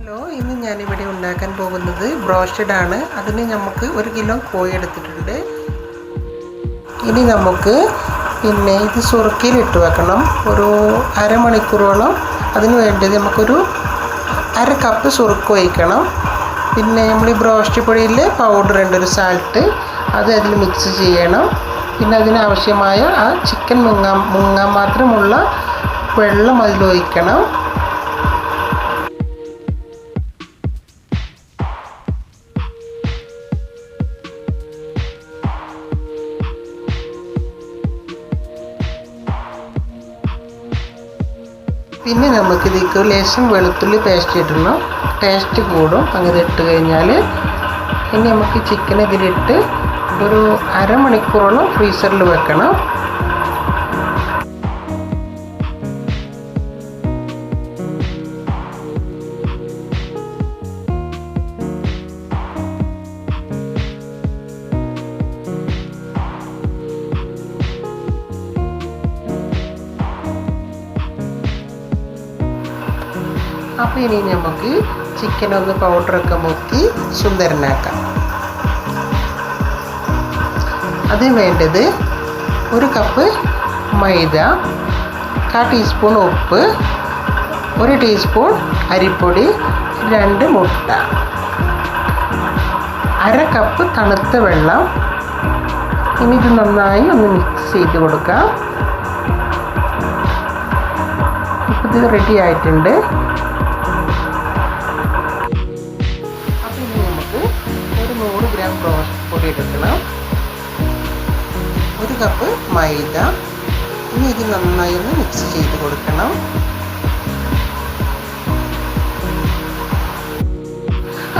Hello ഇന്ന് ഞാനിവിടെ ഉണ്ടാക്കാൻ പോകുന്നത് ബ്രോസ്റ്റഡ് ആണ് അതിന് നമുക്ക് ഒരു കിലോ കോഴി എടുത്തിട്ടുണ്ട്. ഇനി നമുക്ക് പിന്നെ ഇത് സുറുക്കിയിൽ ഇട്ട് വെക്കണം. ഒരു അരമണിക്കൂറോളം അതിന് വേണ്ടത് നമുക്കൊരു അര കപ്പ് സുറുക്ക് ഒഴിക്കണം. പിന്നെ നമ്മൾ ഈ ബ്രോസ്റ്റ് പൊടിയിൽ പൗഡർ ഉണ്ട് ഒരു സാൾട്ട് അത് അതിൽ മിക്സ് ചെയ്യണം. പിന്നെ അതിനാവശ്യമായ ആ ചിക്കൻ മുങ്ങാൻ മുങ്ങാൻ മാത്രമുള്ള വെള്ളം അതിൽ ഒഴിക്കണം. പിന്നെ നമുക്കിതിലേക്ക് ലേശം വെളുത്തുള്ളി പേസ്റ്റ് ഇടണം. ടേസ്റ്റ് കൂടും. അങ്ങനെ ഇട്ട് കഴിഞ്ഞാൽ ഇനി നമുക്ക് ചിക്കൻ ഇതിലിട്ട് ഒരു അരമണിക്കൂറോളം ഫ്രീസറിൽ വെക്കണം. അപ്പോൾ ഇനി നമുക്ക് ചിക്കൻ ഒന്ന് പൗഡറൊക്കെ മുക്കി സുന്ദരനാക്കാം. അതിന് വേണ്ടത് ഒരു കപ്പ് മൈദ കാ ടീസ്പൂൺ ഉപ്പ് ഒരു ടീസ്പൂൺ അരിപ്പൊടി രണ്ട് മുട്ട. അര കപ്പ് തണുത്ത വെള്ളം. ഇനി ഇത് നന്നായി ഒന്ന് മിക്സ് ചെയ്ത് കൊടുക്കാം. ഇപ്പം ഇത് റെഡി ആയിട്ടുണ്ട്. പൊടി എടുക്കണം. ഒരു കപ്പ് മൈദ. ഇനി ഇത് നന്നായി ഒന്ന് മിക്സ് ചെയ്ത് കൊടുക്കണം.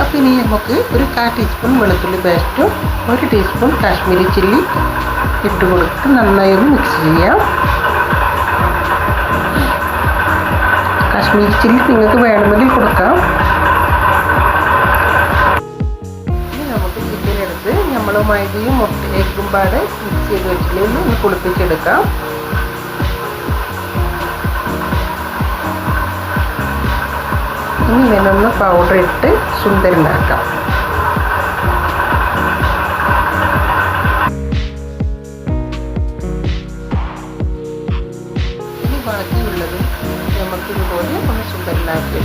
അപ്പം ഇനി നമുക്ക് ഒരു കാ ടീസ്പൂൺ വെളുത്തുള്ളി പേസ്റ്റും ഒരു ടീസ്പൂൺ കാശ്മീരി ചില്ലി ഇട്ട് കൊടുത്ത് നന്നായി ഒന്ന് മിക്സ് ചെയ്യാം. കാശ്മീരി ചില്ലി നിങ്ങൾക്ക് വേണമെങ്കിൽ കൊടുക്കാം. നമ്മൾ മൈദയും എഗ്ഗും പാടെ മിക്സ് ചെയ്ത് വെച്ചില്ലെങ്കിൽ ഒന്ന് കുളിപ്പിച്ചെടുക്കാം. ഇനി ഇതിനൊന്ന് പൗഡർ ഇട്ട് സുന്ദരനാക്കാം. ഇനി ബാക്കിയുള്ളത് നമുക്കിതുപോലെ ഒന്ന് സുന്ദരനാക്കി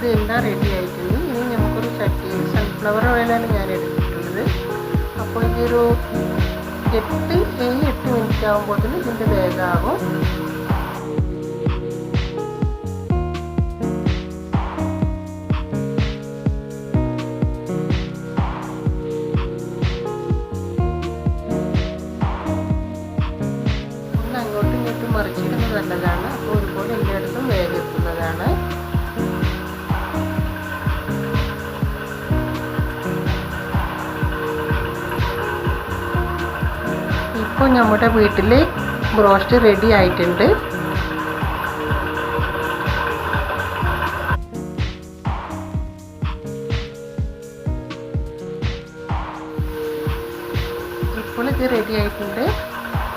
എടുക്കാം എല്ലാം റെഡി ആയിട്ടുണ്ട്. ഇനി നമുക്കൊരു ചട്ടി സൺഫ്ലവർ ഓയിലാണ് ഞാൻ എടുത്തിട്ടുള്ളത്. അപ്പോൾ ഇതൊരു എട്ട് ഏഴ് എട്ട് മിനിറ്റ് ആകുമ്പോഴത്തേന് ഇതിന്റെ വേഗമാകും ഒന്ന് അങ്ങോട്ടും ഇങ്ങോട്ടും മറിച്ചിടുന്നത് നല്ലതാണ്. അപ്പോൾ ഒരുപോലെ എല്ലായിടത്തും വേഗം ഇപ്പോൾ നമ്മുടെ വീട്ടിൽ ബ്രോസ്റ്റ് റെഡി ആയിട്ടുണ്ട്. ഇപ്പോൾ ഇത് റെഡി ആയിട്ടുണ്ട്.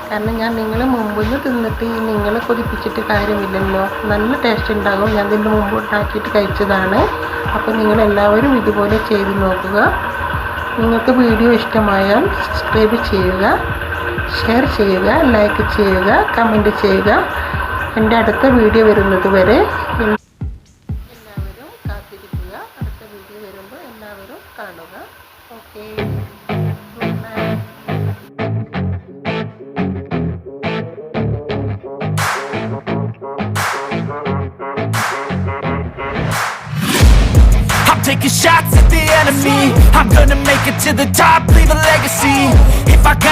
കാരണം ഞാൻ നിങ്ങൾ മുമ്പിൽ നിന്ന് തിന്നിട്ട് നിങ്ങൾ കൊതിപ്പിച്ചിട്ട് കാര്യമില്ലല്ലോ. നല്ല ടേസ്റ്റ് ഉണ്ടാകും. ഞാൻ ഇതിന്റെ മുമ്പ് ഉണ്ടാക്കിയിട്ട് കഴിച്ചതാണ്. അപ്പോൾ നിങ്ങൾ എല്ലാവരും ഇതുപോലെ ചെയ്ത് നോക്കുക. നിങ്ങൾക്ക് വീഡിയോ ഇഷ്ടമായാൽ സബ്സ്ക്രൈബ് ചെയ്യുക. ഷെയർ ചെയ്യുക ലൈക്ക് ചെയ്യുക കമന്റ് ചെയ്യുക. എന്റെ അടുത്ത വീഡിയോ വരുന്നത് വരെ എല്ലാവരും കാത്തിരിക്കുക. അടുത്ത വീഡിയോ വരുമ്പോൾ എല്ലാവരും കാണുക. Okay taking shots at the enemy. I'm gonna make it to the top, leave a legacy. If I got